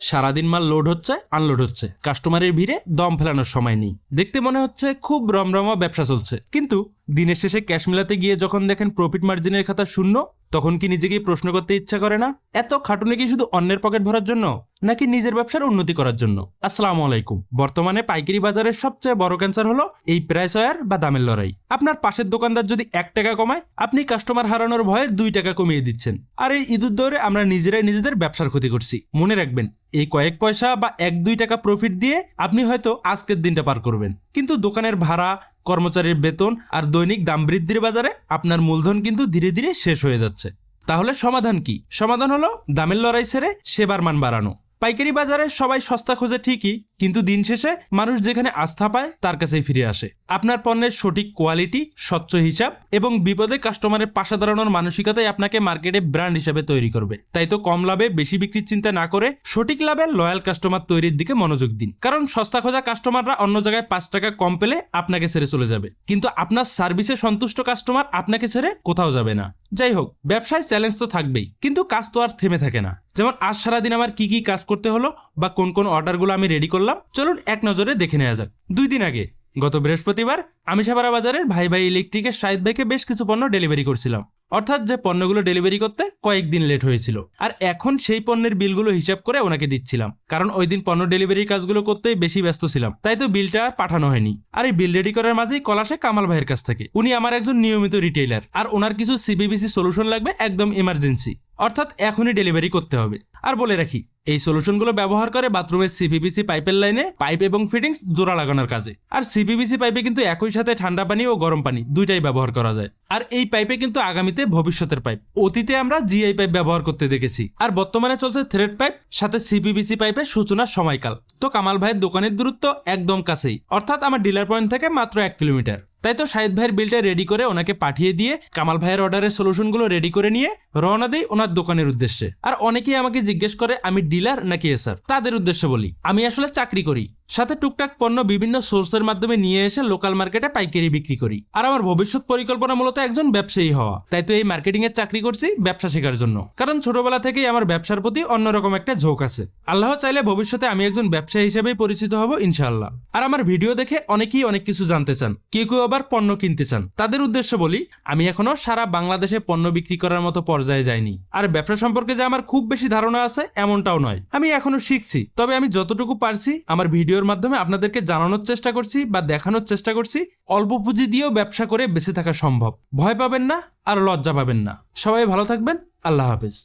সারাদিন মাল লোড হচ্ছে আনলোড হচ্ছে। কাস্টমারের ভিড়ে দম ফেলানোর সময় নেই। দেখতে মনে হচ্ছে খুব রমরমা ব্যবসা চলছে। কিন্তু দিনের শেষে ক্যাশ মেলাতে গিয়ে যখন দেখেন প্রফিট মার্জিনের খাতা শূন্য তখন কি নিজেকে প্রশ্ন করতে ইচ্ছা করে না? এত খাটুনি কি শুধু অন্যের পকেট ভরার জন্য? নাকি নিজের ব্যবসার উন্নতি করার জন্য? আসসালামু আলাইকুম। বর্তমানে পাইকারি বাজারের সবচেয়ে বড় ক্যান্সার হলো এই প্রাইস ওয়ার বা দামের লড়াই। আপনার পাশের দোকানদার যদি এক টাকা কমায়, আপনি কাস্টমার হারানোর ভয়ে দুই টাকা কমিয়ে দিচ্ছেন। আর এই ঈদুর দৌড়ে আমরা নিজেরাই নিজেদের ব্যবসার ক্ষতি করছি। মনে রাখবেন, এই কয়েক পয়সা বা এক দুই টাকা প্রফিট দিয়ে আপনি হয়তো আজকের দিনটা পার করবেন। কিন্তু দোকানের ভাড়া, কর্মচারীর বেতন আর দৈনিক দাম বৃদ্ধির বাজারে আপনার মূলধন কিন্তু ধীরে ধীরে শেষ হয়ে যাচ্ছে। তাহলে সমাধান কি? সমাধান হলো, দামের লড়াই ছেড়ে সেবার মান বাড়ানো। পাইকারি বাজারে সবাই সস্তা খোঁজে ঠিকই কিন্তু দিন শেষে মানুষ যেখানে আস্থা পায়, তার কাছেই ফিরে আসে। আপনার পণ্যের সঠিক কোয়ালিটি, স্বচ্ছ হিসাব এবং বিপদে কাস্টমারের পাশে দাঁড়ানোর মানসিকতাই আপনাকে মার্কেটে ব্র্যান্ড হিসাবে তৈরি করবে। তাই তো কম লাভে বেশি বিক্রির চিন্তা না করে সঠিক লাভে লয়াল কাস্টমার তৈরির দিকে মনোযোগ দিন। কারণ সস্তা খোঁজা কাস্টমাররা অন্য জায়গায় পাঁচ টাকা কম পেলে আপনাকে ছেড়ে চলে যাবে। কিন্তু আপনার সার্ভিসে সন্তুষ্ট কাস্টমার আপনাকে ছেড়ে কোথাও যাবে না। যাই হোক, ব্যবসায় চ্যালেঞ্জ তো থাকবেই, কিন্তু কাজ তো আর থেমে থাকে না। যেমন আজ সারাদিন আমার কি কি কাজ করতে হলো বা কোন কোন অর্ডারগুলো আমি রেডি করলাম, চলুন এক নজরে দেখে নেওয়া যাক। দুই দিন আগে, গত বৃহস্পতিবার, আমি সাবারা বাজারের ভাই ভাই ইলেকট্রিকের শাহিদ ভাইকে বেশ কিছু পণ্য ডেলিভারি করছিলাম। অর্থাৎ যে পণ্যগুলো ডেলিভারি করতে কয়েকদিন লেট হয়েছিল। আর এখন সেই পণ্যের বিলগুলো হিসাব করে ওনাকে দিচ্ছিলাম। কারণ ওই দিন পণ্য ডেলিভারির কাজগুলো করতে বেশি ব্যস্ত ছিলাম। তাই তো বিলটা আর পাঠানো হয়নি। আর এই বিল রেডি করার মাঝেই কলাসে কামাল ভাইয়ের কাছ থেকে। উনি আমার একজন নিয়মিত রিটেইলার আর ওনার কিছু সিবিবিসি সলিউশন লাগবে একদম ইমার্জেন্সি অর্থাৎ এখনই ডেলিভারি করতে হবে। আর বলে রাখি, এই সলিউশনগুলো ব্যবহার করে বাথরুমের সিপিবিসি পাইপের লাইনে পাইপ এবং ফিটিংস জোড়া লাগানোর কাজে। আর সিপিবিসি পাইপে কিন্তু একই সাথে ঠান্ডা পানি ও গরম পানি দুইটাই ব্যবহার করা যায়। আর এই পাইপে কিন্তু আগামীতে ভবিষ্যতের পাইপ অতীতে আমরা জিআই পাইপ ব্যবহার করতে দেখেছি। আর বর্তমানে চলছে থ্রেড পাইপ সাথে সিপিবিসি পাইপের সূচনার সময়কাল। তো কামাল ভাইয়ের দোকানের দূরত্ব একদম কাছেই। অর্থাৎ আমার ডিলার পয়েন্ট থেকে মাত্র এক কিলোমিটার। তাই তো শাহিদ ভাইয়ের বিলটা রেডি করে ওনাকে পাঠিয়ে দিয়ে কামাল ভাইয়ের অর্ডারের সলিউশনগুলো রেডি করে নিয়ে রওনা দেই ওনার দোকানের উদ্দেশ্যে। আর অনেকেই আমাকে জিজ্ঞেস করে, আমি ডিলার নাকি এসার তাদের উদ্দেশ্যে বলি, আমি আসলে চাকরি করি। সাথে টুকটাক পণ্য বিভিন্ন সোর্সের মাধ্যমে নিয়ে এসে লোকাল মার্কেটে পাইকারি বিক্রি করি। আর আমার ভবিষ্যৎ পরিকল্পনা মূলত একজন ব্যবসায়ী হওয়া। তাই তো এই মার্কেটিং এর চাকরি করছি ব্যবসা শেখার জন্য। কারণ ছোটবেলা থেকেই আমার ব্যবসার প্রতি অন্যরকম একটা ঝোঁক আছে। আল্লাহ চাইলে ভবিষ্যতে আমি একজন ব্যবসায়ী হিসেবেই পরিচিত হব, ইনশাআল্লাহ। আর আমার ভিডিও দেখে অনেকেই অনেক কিছু জানতে চান। কেউ কেউ আবার পণ্য কিনতে চান। তাদের উদ্দেশ্য বলি, আমি এখনও সারা বাংলাদেশে পণ্য বিক্রি করার মতো পর্যায়ে যাইনি। আর ব্যবসা সম্পর্কে যে আমার খুব বেশি ধারণা আছে, এমনটাও নয়। আমি এখনও শিখছি, তবে আমি যতটুকু পারছি, আমার ভিডিওর মাধ্যমে আপনাদেরকে জানানোর চেষ্টা করছি বা দেখানোর চেষ্টা করছি। অল্প পুঁজি দিয়েও ব্যবসা করে বেঁচে থাকা সম্ভব। ভয় পাবেন না আর লজ্জা পাবেন না। সবাই ভালো থাকবেন। আল্লাহ হাফেজ।